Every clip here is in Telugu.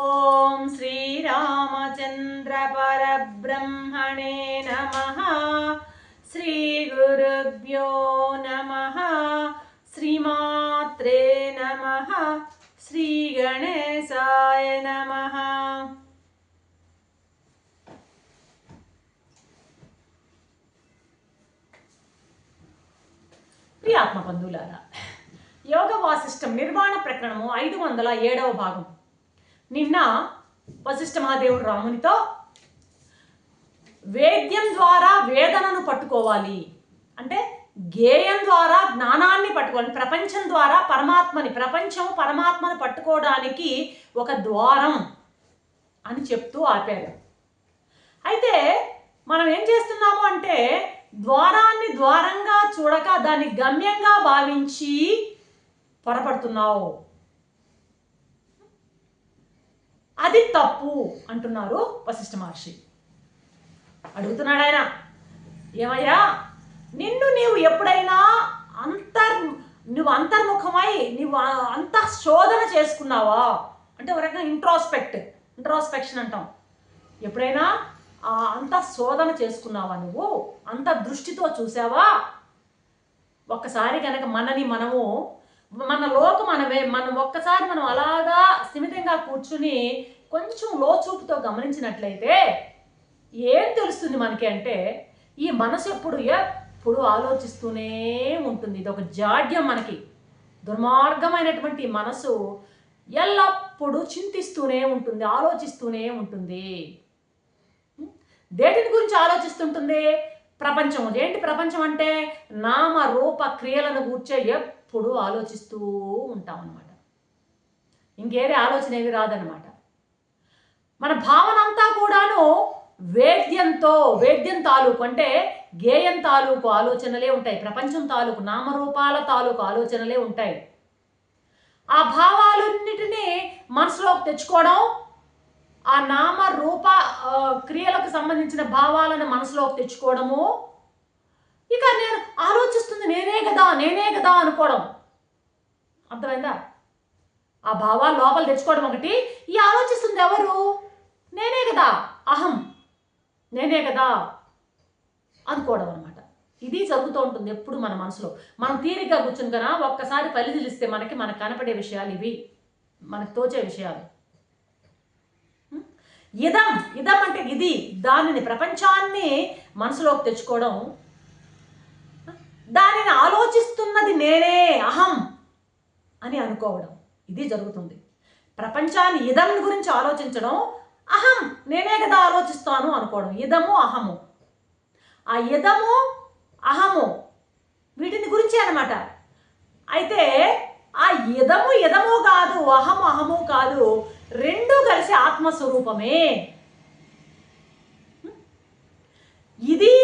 ఓం శ్రీ శ్రీరామచంద్ర పరబ్రహ్మణే నమ. శ్రీ గురుభ్యో నమ. శ్రీమాత్రే నమ. శ్రీ గణేశాయ నమ. ప్రియాత్మ బంధువులారా యోగ వాసిష్టం నిర్మాణ ప్రకరణము ఐదు వందల ఏడవ భాగం. నిన్న వశిష్ఠ మహాదేవుడు రామునితో వేద్యం ద్వారా వేదనను పట్టుకోవాలి. అంటే గేయం ద్వారా జ్ఞానాన్ని పట్టుకోవాలి. ప్రపంచం ద్వారా పరమాత్మని ప్రపంచం పరమాత్మని పట్టుకోవడానికి ఒక ద్వారం అని చెప్తూ ఆపారు. అయితే మనం ఏం చేస్తున్నాము అంటే ద్వారాన్ని ద్వారంగా చూడక దాన్ని గమ్యంగా భావించి పొరపడుతున్నావు. అది తప్పు అంటున్నారు వశిష్ఠ మహర్షి. అడుగుతున్నాడు ఆయన ఏమయ్యా నిన్ను నీవు ఎప్పుడైనా అంతర్ నువ్వు అంతర్ముఖమై నువ్వు అంత శోధన చేసుకున్నావా? అంటే ఒక రకంగా ఇంట్రాస్పెక్ట్ ఇంట్రాస్పెక్షన్ అంటాం. ఎప్పుడైనా ఆ అంత శోధన చేసుకున్నావా నువ్వు? అంత దృష్టితో చూసావా? ఒక్కసారి కనుక మనని మనము మన లోకం మనమే మనం ఒక్కసారి మనం అలాగా స్థిమితంగా కూర్చుని కొంచెం లోచూపుతో గమనించినట్లయితే ఏం తెలుస్తుంది మనకి అంటే ఈ మనసు ఎప్పుడు ఎప్పుడు ఆలోచిస్తూనే ఉంటుంది. ఇది ఒక జాడ్యం మనకి. దుర్మార్గమైనటువంటి మనసు ఎల్లప్పుడూ చింతిస్తూనే ఉంటుంది ఆలోచిస్తూనే ఉంటుంది. దేటిని గురించి ఆలోచిస్తుంటుంది? ప్రపంచం. ఏంటి ప్రపంచం అంటే నామ రూప క్రియలను కూర్చే ఎప్పుడు ఆలోచిస్తూ ఉంటాం అనమాట ఇంకేరే ఆలోచన ఏవి రాదనమాట మన భావన అంతా కూడాను వేద్యంతో వేద్యం తాలూకు అంటే గేయం తాలూకు ఆలోచనలే ఉంటాయి. ప్రపంచం తాలూకు నామరూపాల తాలూకు ఆలోచనలే ఉంటాయి. ఆ భావాలన్నిటినీ మనసులోకి తెచ్చుకోవడం ఆ నామ రూప క్రియలకు సంబంధించిన భావాలను మనసులోకి తెచ్చుకోవడము ఇక నేను ఆలోచిస్తుంది నేనే కదా నేనే కదా అనుకోవడం. అర్థమైందా? ఆ భావాలు లోపల తెచ్చుకోవడం ఒకటి. ఈ ఆలోచిస్తుంది ఎవరు? నేనే కదా. అహం. నేనే కదా. అనుకోవడం అనమాట ఇది జరుగుతూ ఉంటుంది ఎప్పుడు మన మనసులో. మనం తీరిగ్గా కూర్చుని కదా ఒక్కసారి పరిశీలిస్తే మనకి మనకు కనపడే విషయాలు ఇవి. మనకు తోచే విషయాలు. ఇదం. ఇదం అంటే ఇది. దానిని ప్రపంచాన్ని మనసులోకి తెచ్చుకోవడం దానిని ఆలోచిస్తున్నది నేనే అహం అని అనుకోవడం. ఇది జరుగుతుంది. ప్రపంచాన్ని ఇదం గురించి ఆలోచించడం అహం నేనే కదా ఆలోచిస్తాను అనుకోవడం. ఇదము అహము. ఆ ఇదము అహము వీటిని గురించి అనమాట అయితే ఆ ఇదము ఇదము కాదు అహము అహము కాదు రెండు కలిసి ఆత్మస్వరూపమే. ఇది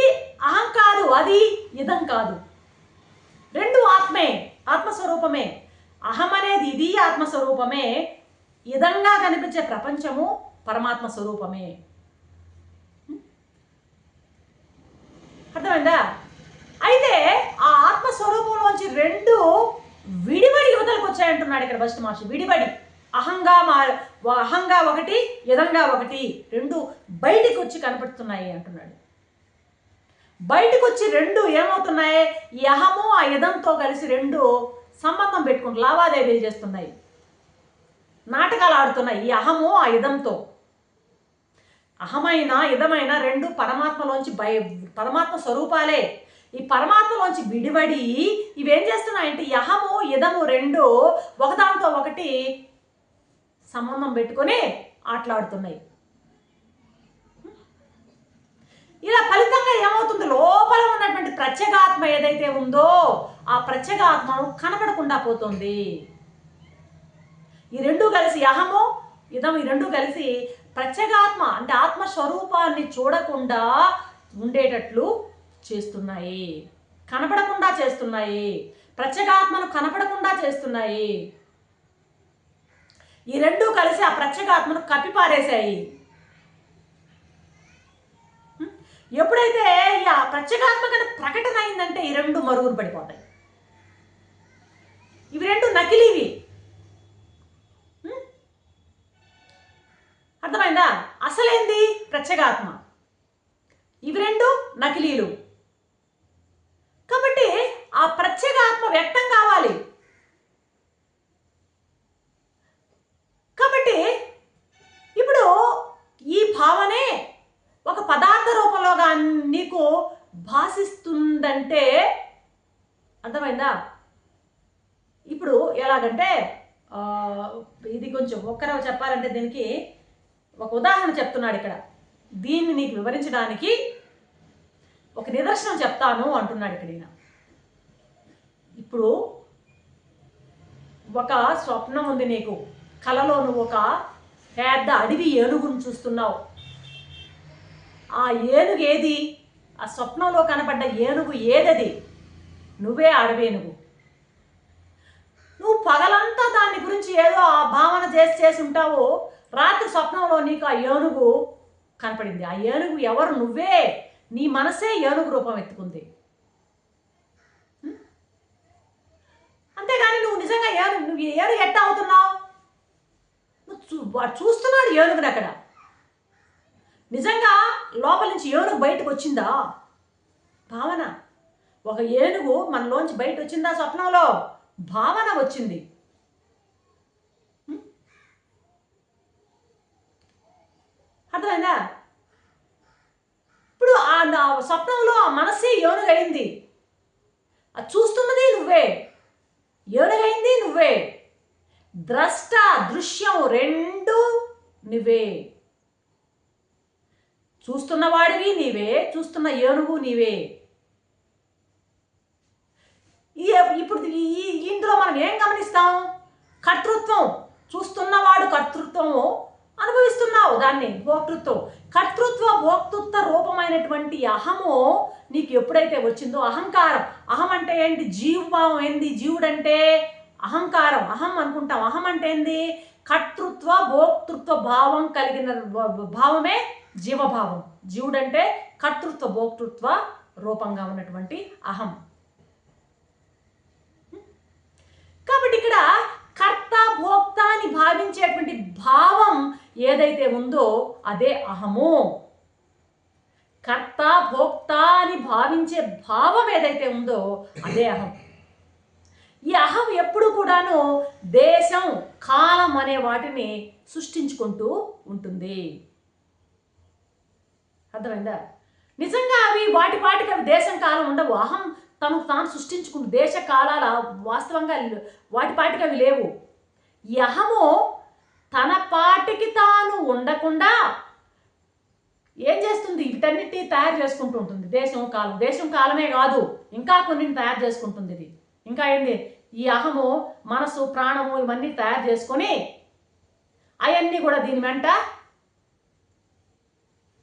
అహం కాదు అది ఇదం కాదు. ఆత్మే ఆత్మస్వరూపమే. అహం అనేది ఇది ఆత్మస్వరూపమే. ఇదంగా కనిపించే ప్రపంచము పరమాత్మ స్వరూపమే అర్థమైందా? అయితే ఆ ఆత్మస్వరూపంలోంచి రెండు విడిబడి యువతలకు వచ్చాయంటున్నాడు ఇక్కడ బస్ట్ మహర్షి. విడిబడి. అహంగా మా అహంగా ఒకటి యదంగా ఒకటి రెండు బయటికి వచ్చి కనపడుతున్నాయి అంటున్నాడు. బయటకు వచ్చి రెండు ఏమవుతున్నాయి? ఈ అహము ఆ యదంతో కలిసి రెండు సంబంధం పెట్టుకుంటూ లావాదేవీలు చేస్తున్నాయి. నాటకాలు ఆడుతున్నాయి. ఈ అహము ఆ యదంతో. అహమైన ఇదమైన రెండు పరమాత్మలోంచి భయ పరమాత్మ స్వరూపాలే. ఈ పరమాత్మలోంచి విడివడి ఇవేం చేస్తున్నాయంటే యహము ఇదము రెండు ఒకదాంతో ఒకటి సంబంధం పెట్టుకొని ఆటలాడుతున్నాయి. ఇలా ఫలితంగా ఏమవుతుంది? లోపల ఉన్నటువంటి ప్రత్యేగాత్మ ఏదైతే ఉందో ఆ ప్రత్యేగాత్మను కనపడకుండా పోతుంది. ఈ రెండు కలిసి అహము ఇదం ఈ రెండు కలిసి ప్రత్యేగాత్మ అంటే ఆత్మ స్వరూపాన్ని చూడకుండా ఉండేటట్లు చేస్తున్నాయి. కనపడకుండా చేస్తున్నాయి. ప్రత్యేగాత్మను కనపడకుండా చేస్తున్నాయి. ఈ రెండు కలిసి ఆ ప్రత్యేగాత్మను కప్పిపారేశాయి. ఎప్పుడైతే ఈ ప్రత్యేకాత్మక ప్రత్యేగాత్మక ప్రకటన అయిందంటే ఈ రెండు మరుగున పడిపోతాయి. ఇవి రెండు నకిలీవి. అర్థమైందా? అసలేంది? ప్రత్యేగాత్మ. ఇవి రెండు నకిలీలు. ఇప్పుడు ఎలాగంటే ఇది కొంచెం ఒక్కరవ చెప్పాలంటే దీనికి ఒక ఉదాహరణ చెప్తున్నాడు ఇక్కడ. దీన్ని నీకు వివరించడానికి ఒక నిదర్శనం చెప్తాను అంటున్నాడు ఇక్కడ ఈయన. ఇప్పుడు ఒక స్వప్నం ఉంది నీకు. కలలో నువ్వు ఒక పెద్ద అడవి ఏనుగును చూస్తున్నావు. ఆ ఏనుగు ఏది? ఆ స్వప్నంలో కనపడ్డ ఏనుగు ఏదది? నువ్వే అడవి ఏనుగు నువ్వు పగలంతా దాని గురించి ఏదో ఆ భావన చేసి చేసి ఉంటావు రాత్రి స్వప్నంలో నీకు ఆ ఏనుగు కనపడింది. ఆ ఏనుగు ఎవరు? నువ్వే. నీ మనసే ఏనుగు రూపం ఎత్తుకుంది. అంతేగాని నువ్వు నిజంగా ఏను నువ్వు ఏనుగు ఎట్ట అవుతున్నావు? నువ్వు చూ వాడు చూస్తున్నాడు ఏనుగుని అక్కడ. నిజంగా లోపల నుంచి ఏనుగు బయటకు వచ్చిందా? భావన ఒక ఏనుగు మనలోంచి బయట వచ్చిందా స్వప్నంలో? భావన వచ్చింది. అర్థమైందా? ఇప్పుడు ఆ నా స్వప్నంలో ఆ మనసే ఏనుగైంది. అది చూస్తున్నది నువ్వే. ఏనుగైంది నువ్వే. ద్రష్ట దృశ్యం రెండు నువ్వే. చూస్తున్నవాడివి నీవే చూస్తున్న ఏనుగు నీవే. ఇప్పుడు ఈ ఇందులో మనం ఏం గమనిస్తాం? కర్తృత్వం. చూస్తున్నవాడు కర్తృత్వము అనుభవిస్తున్నావు దాన్ని భోక్తృత్వం. కర్తృత్వ భోక్తృత్వ రూపమైనటువంటి అహము నీకు ఎప్పుడైతే వచ్చిందో అహంకారం. అహం అంటే ఏంటి? జీవభావం ఏంది? జీవుడంటే అహంకారం. అహం అనుకుంటాం. అహం అంటే ఏంది? కర్తృత్వ భోక్తృత్వ భావం కలిగిన భావమే జీవభావం. జీవుడంటే కర్తృత్వ భోక్తృత్వ రూపంగా ఉన్నటువంటి అహం. కాబట్టి ఇక్కడ కర్త భోక్త అని భావించేటువంటి భావం ఏదైతే ఉందో అదే అహము. కర్త భోక్త అని భావించే భావం ఏదైతే ఉందో అదే అహం. ఈ అహం ఎప్పుడు కూడాను దేశం కాలం అనే వాటిని సృష్టించుకుంటూ ఉంటుంది. అర్థమైందా? నిజంగా అవి వాటి వాటికి అవి దేశం కాలం ఉండవు. అహం తనకు తాను సృష్టించుకున్న దేశ కాలాల వాస్తవంగా ల- వాటి అవి లేవు. ఈ అహము తన పాటికి తాను ఉండకుండా ఏం చేస్తుంది? వీటన్నిటి తయారు చేసుకుంటూ ఉంటుంది. దేశం కాలం. దేశం కాలమే కాదు. ఇంకా కొన్ని తయారు చేసుకుంటుంది ఇది. ఇంకా ఏంది? ఈ అహము మనసు ప్రాణము ఇవన్నీ తయారు చేసుకొని అవన్నీ కూడా దీని వెంట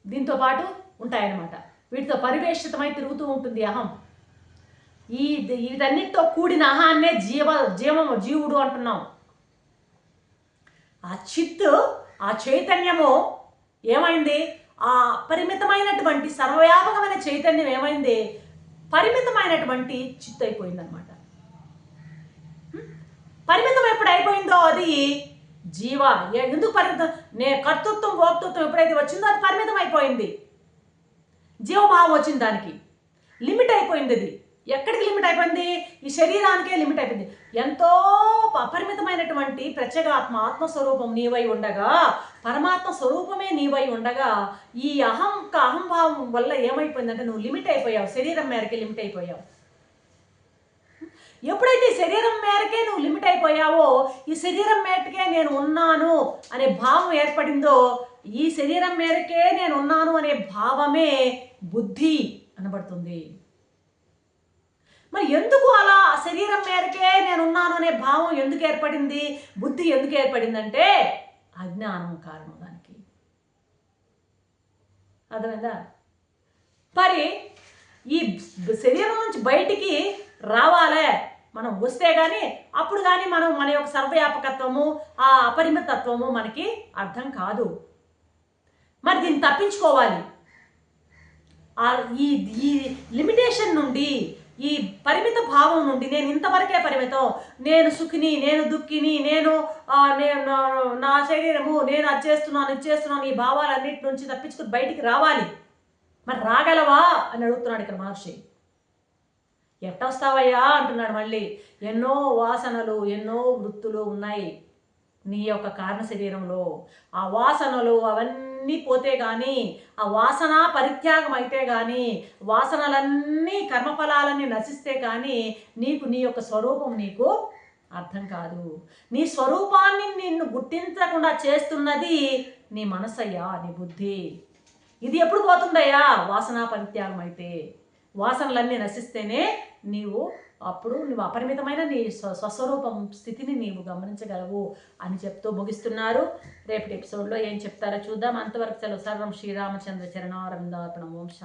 దీంతో పాటు ఉంటాయన్నమాట. వీటితో పరివేషితమై తిరుగుతూ ఉంటుంది అహం. ఈ ఇవన్నిటితో కూడిన అహాన్నే జీవ జీవము జీవుడు అంటున్నాం. ఆ చిత్తు ఆ చైతన్యము ఏమైంది? ఆ పరిమితమైనటువంటి సర్వవ్యాపకమైన చైతన్యం ఏమైంది? పరిమితమైనటువంటి చిత్తు అయిపోయిందనమాట పరిమితం ఎప్పుడు అయిపోయిందో అది జీవ. ఎందుకు పరిమితం? నే కర్తృత్వం భోక్తృత్వం ఎప్పుడైతే వచ్చిందో అది పరిమితం అయిపోయింది జీవభావం వచ్చింది దానికి. లిమిట్ అయిపోయింది అది. ఎక్కడికి లిమిట్ అయిపోయింది? ఈ శరీరానికే లిమిట్ అయిపోయింది. ఎంతో అపరిమితమైనటువంటి ప్రత్యేగాత్మ ఆత్మస్వరూపం నీవై ఉండగా పరమాత్మ స్వరూపమే నీవై ఉండగా ఈ అహం అహంభావం వల్ల ఏమైపోయిందంటే నువ్వు లిమిట్ అయిపోయావు. శరీరం మేరకే లిమిట్ అయిపోయావు. ఎప్పుడైతే ఈ శరీరం మేరకే నువ్వు లిమిట్ అయిపోయావో ఈ శరీరం మేరకే నేను ఉన్నాను అనే భావం ఏర్పడిందో ఈ శరీరం మేరకే నేను ఉన్నాను అనే భావమే బుద్ధి అనబడుతుంది. మరి ఎందుకు అలా ఆ శరీరం మేరకే నేను ఉన్నాను అనే భావం ఎందుకు ఏర్పడింది? బుద్ధి ఎందుకు ఏర్పడిందంటే అజ్ఞానం కారణం దానికి. అర్థమైందా? మరి ఈ శరీరం నుంచి బయటికి రావాలే. మనం వస్తే కానీ అప్పుడు కానీ మనం మన యొక్క సర్వవ్యాపకత్వము ఆ అపరిమితత్వము మనకి అర్థం కాదు. మరి దీన్ని తప్పించుకోవాలి. ఈ ఈ లిమిటేషన్ నుండి ఈ పరిమిత భావం నుండి నేను ఇంతవరకే పరిమితం. నేను సుఖిని నేను దుఃఖిని నేను నేను నా- నా శరీరము నేను అది చేస్తున్నాను ఇది చేస్తున్నాను ఈ భావాలన్నిటి నుంచి తప్పించుకుని బయటికి రావాలి. మరి రాగలవా? అని అడుగుతున్నాడు ఇక్కడ మహర్షి. ఎట్టొస్తావయ్యా? అంటున్నాడు మళ్ళీ. ఎన్నో వాసనలు ఎన్నో వృత్తులు ఉన్నాయి నీ యొక్క కారణ శరీరంలో. ఆ వాసనలు అవన్నీ పోతే కానీ ఆ వాసన పరిత్యాగం అయితే కానీ వాసనలన్నీ కర్మఫలాలన్నీ నశిస్తే కానీ నీకు నీ యొక్క స్వరూపం నీకు అర్థం కాదు. నీ స్వరూపాన్ని నిన్ను గుర్తించకుండా చేస్తున్నది నీ మనసయ్యా నీ బుద్ధి. ఇది ఎప్పుడు పోతుందయ్యా? వాసన పరిత్యాగం అయితే. వాసనలన్నీ నశిస్తేనే నీవు అప్పుడు నువ్వు అపరిమితమైన నీ స్వ స్వస్వరూపం స్థితిని నీవు గమనించగలవు అని చెప్తూ ముగిస్తున్నారు. రేపటి ఎపిసోడ్లో ఏం చెప్తారో చూద్దాం. అంతవరకు సెలవు. సర్వం శ్రీరామచంద్ర చరణారవిందార్పణం వంశ